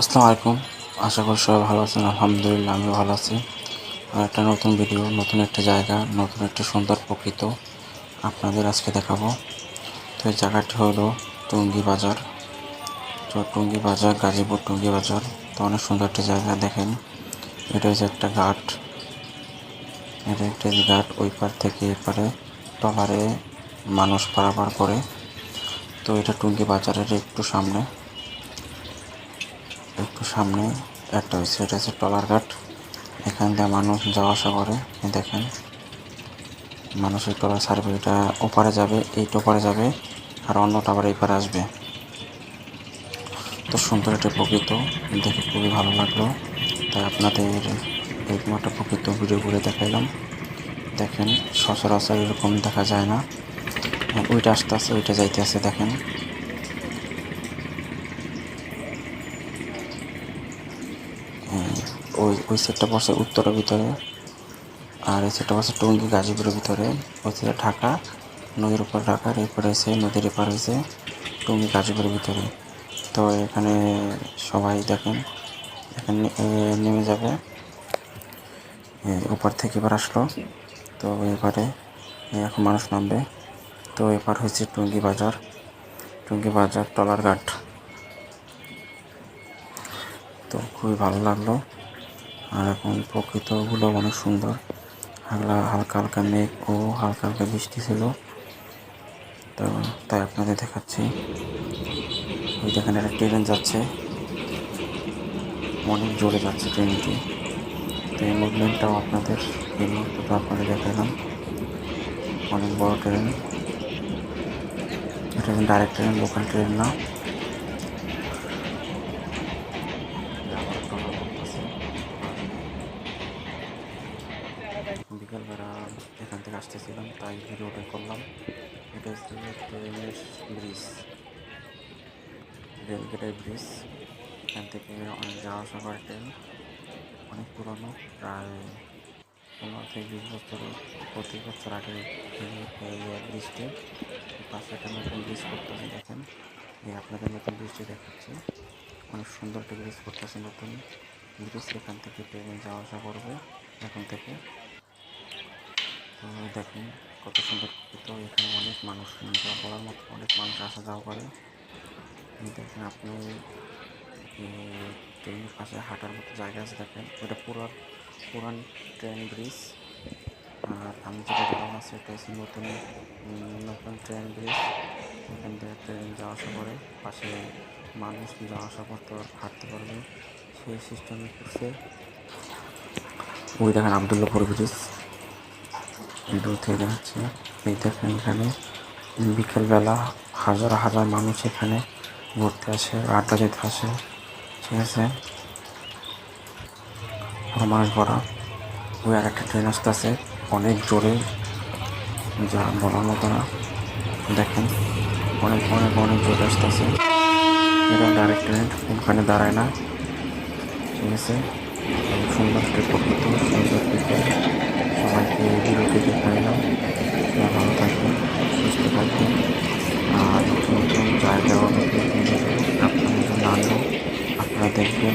আসসালামু আলাইকুম। আশা করি সবাই ভালো আছেন। আলহামদুলিল্লাহ, আমিও ভালো আছি। আর একটা নতুন ভিডিও নতুন একটা জায়গা, নতুন একটা সুন্দর প্রকৃত আপনাদের আজকে দেখাবো। তো এই জায়গাটি হলো টুঙ্গি বাজার। তো টুঙ্গি বাজার, গাজীপুর টুঙ্গি বাজার। তো অনেক সুন্দর একটা জায়গা, দেখেন। এটা হচ্ছে একটা ঘাট। এটা একটা ঘাট, ওই পার থেকে এপারে টলারে মানুষ পারাপার করে। তো এটা টুঙ্গি বাজারের একটু সামনে। একটু সামনে, একটা হয়েছে এটা হচ্ছে টলার ঘাট। এখান দিয়ে মানুষ যাওয়া আসা করে দেখেন। মানুষের টলার এটা ওপারে যাবে, এইটা ওপারে যাবে, আর অন্যটা আবার এই পারে আসবে। তো সুন্দর একটা প্রকৃত, দেখে খুবই ভালো লাগল। তাই আপনাদের এরকম একটা প্রকৃত ভিডিও করে দেখাইলাম। দেখেন, সচরাচর এরকম দেখা যায় না। ওইটা আসতে আসতে, ওইটা যাইতে আসে, দেখেন। ওই ওই সেটটা পড়ছে উত্তরের ভিতরে, আর এই সেটটা পড়ছে টঙ্গী গাজীপুরের ভিতরে। ওই সেটা ঢাকা, নদীর উপর ঢাকা এরপরে এসে নদীর এপার হয়েছে টঙ্গী গাজীপুরের ভিতরে। তো এখানে সবাই দেখেন, এখানে নেমে যাবে। ওপার থেকে এবার আসলো। তো এবারে এখন মানুষ নামবে। তো এবার হচ্ছে টুঙ্গি বাজার। টুঙ্গি বাজার টলার ঘাট। তো খুবই ভালো লাগল। আর এখন প্রকৃতগুলো অনেক সুন্দর। হালকা হালকা হালকা মেঘ ও হালকা হালকা বৃষ্টি ছিল। তো তাই আপনাদের দেখাচ্ছি। ওই দেখেন একটা ট্রেন যাচ্ছে। অনেক জোরে যাচ্ছে ট্রেনটি। তো এই মুভমেন্টটাও আপনাদের এই মুহূর্তে আপনাদের দেখালাম। অনেক বড় ট্রেন। এটা ডাইরেক্ট ট্রেন লোকাল ট্রেন না আবার ট্রলার করতেছে। বিকালবেলা এখান থেকে আসতেছিলাম, তাই ভিডিওটা করলাম। এটা ট্রেনের ব্রিজ রেলগেটের ব্রিজ এখান থেকে অনেক যাওয়া আসা করে ট্রেন। অনেক পুরনো, প্রায় পনেরো থেকে বিশ বছর প্রতি বছর আগে এই ব্রিজটি পাশে একটা নতুন ব্রিজ করতেছে, দেখেন। এই আপনাদের নতুন ব্রিজটি দেখাচ্ছি। অনেক সুন্দর একটা ব্রিজ করতেছে নতুন। ব্রিজ এখান থেকে ট্রেনে যাওয়া আসা করবে, এখন থেকে। দেখুন কত সুন্দর তো এখানে অনেক মানুষ যা বলার মতো অনেক মানুষ আসা যাওয়া করে। দেখেন আপনি ট্রেনের পাশে হাঁটার মতো জায়গা আছে দেখেন। ওটা পুরো পুরান ট্রেন ব্রিজ। আর আমি যেটা বললাম আছে এটা হচ্ছে নতুন নতুন ট্রেন ব্রিজ। এখান থেকে ট্রেন যাওয়া আসা করে। পাশে মানুষ যাওয়া আসা করতে হাঁটতে পারবে। সেই সিস্টেম করছে ওই দেখেন আবদুল্লাপুর ব্রিজ দূর থেকে দেখাচ্ছে এই দেখেন এখানে বিকেলবেলা হাজার হাজার মানুষ এখানে ঘুরতে আসে, আড্ডা দিতে আসে। ঠিক আছে? মানুষ ভরা। ওই আর একটা ট্রেন আসতেছে। অনেক জোরে যা বলার মতো না। দেখেন, অনেক অনেক অনেক জোরে আসতেছে। এটা ডাইরেক্ট ট্রেন ওখানে দাঁড়ায় না। ঠিক আছে? সুন্দর প্রকৃত, সুন্দর এই ভিডিওটি করে নাও ভালো থাকবেন সুস্থ থাকবেন আর নতুন নতুন জায়গাও আপনাদের জন্য আনব আপনারা দেখবেন